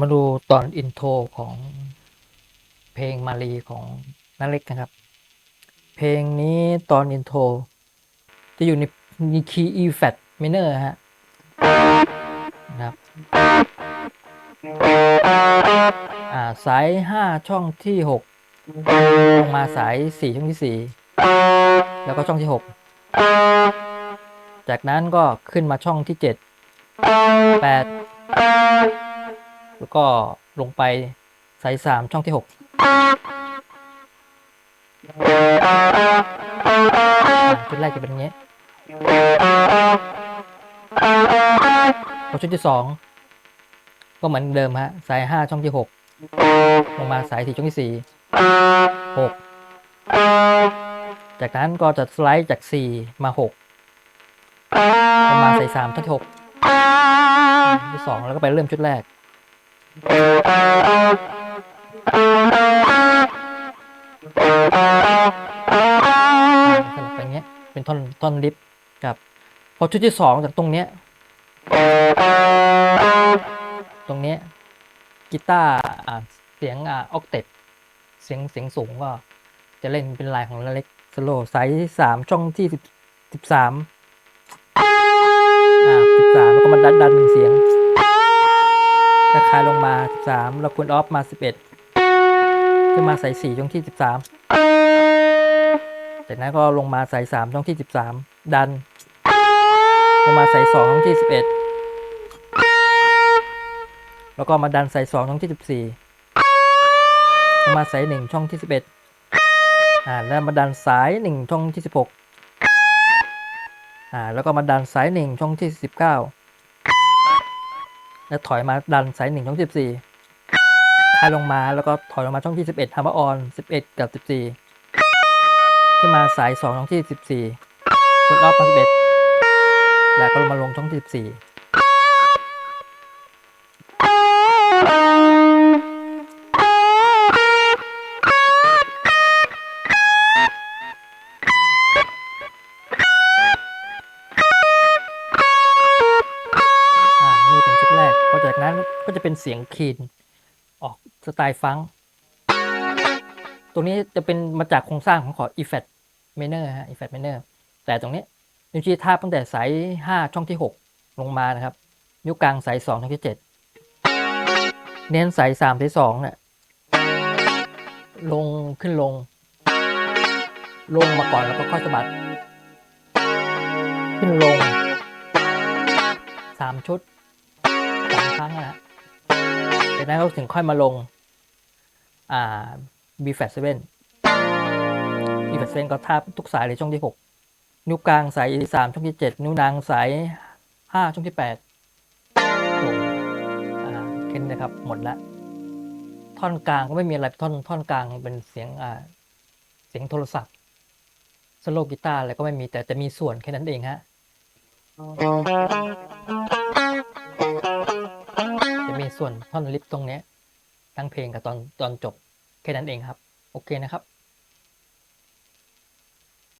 มาดูตอนอินโทรของ เพลงมารีของนาเล็กนะครับ เพลงนี้ตอนอินโทร จะอยู่ในคีย์ E flat minor ฮะนะครับอ่าสาย 5 ช่องที่ 6 ลงมาสาย 4 ช่องที่ 4 แล้วก็ช่องที่ 6 จากนั้นก็ขึ้นมาช่องที่ 7 8 แล้วก็ลงไปสายสามช่องที่หก ชุดแรกจะเป็นอย่างนี้พอชุดที่สองก็เหมือนเดิมฮะ สายห้าช่องที่หกลงมาสายสี่ช่องที่สี่หกจากนั้นก็จะสไลด์จากสี่มาหกลงมาสายสามช่องที่หกที่สองแล้วก็ไปเริ่มชุดแรก สลับไปอย่างเงี้ย เป็นท่อนท่อนลิฟกับ พอชุดที่สองจากตรงเนี้ย ตรงเนี้ยกีตาร์เสียงออกเต็ปเสียงเสียงสูงก็จะเล่นเป็นลายของเล็กสโลไซส์สามช่องที่สิบสิบสามอ่าสิบสามแล้วก็มาดันดันหนึ่งเสียงราคายลงมาสิบสามแล้วคุณออฟมาสิบเอ็ด ขึ้นมาใส่สี่ช่องที่สิบสามจากนั้นก็ลงมาใส่สามช่องที่สิบสามดัน ลงมาใส่สองช่องที่สิบเอ็ดแล้วก็มาดันใส่สองช่องที่สิบสี่ลงมาใส่หนึ่งช่องที่สิบเอ็ดอ่าแล้วมาดันสายหนึ่งช่องที่สิบหกอ่าแล้วก็มาดันสายหนึ่งช่องที่สิบเก้าแล้วถอยมาดันสายหนึ่งช่องสิบสี่ ที่สิบสี่คายลงมาแล้วก็ถอยลงมาช่องที่สิบเอ็ดฮัมเบออนสิบเอ็ดกับสิบสี่ขึ้นมาสายสองช่องที่สิบสี่กดรอบมาสิบเอ็ดแล้วก็ลงมาลงช่องที่สิบสี่อ่านี่เป็นชุดแรกพอจากนั้นก็จะเป็นเสียงคีน สไตล์ฟังตรงนี้จะเป็นมาจากโครงสร้างของขอ effect minor ฮะ effect minor แต่ตรงนี้นิ้วชี้ทาบตั้งแต่สาย 5 ช่องที่ 6 ลงมานะครับ นิ้วกลางสาย 2 ช่องที่ 7 เน้นสาย 3 สาย2เนี่ยลงขึ้นลง ลงมาก่อนแล้วก็ค่อยสะบัด ขึ้นลง 3 ชุด3ครั้งนะฮะ จากนั้นก็ถึงค่อยมาลงอ่า B flat 7 B flat 7ก็ทาบทุกสายเลยช่องที่ 6 นิ้วกลางสาย3ช่องที่ 7 นิ้วนางสาย 5 ช่องที่8ลงอ่าแค่นี้นะครับ หมดละ ท่อนกลางก็ไม่มีอะไรท่อนท่อนกลางเป็นเสียงอ่าเสียงโทรศัพท์สโลกีตาร์อะไรก็ไม่มีแต่จะมีส่วนแค่นั้นเองฮะ มีส่วนท่อนลิฟตรงนี้ยทั้งเพลงกับตอนตอนจบแค่นั้นเองครับ โอเคนะครับ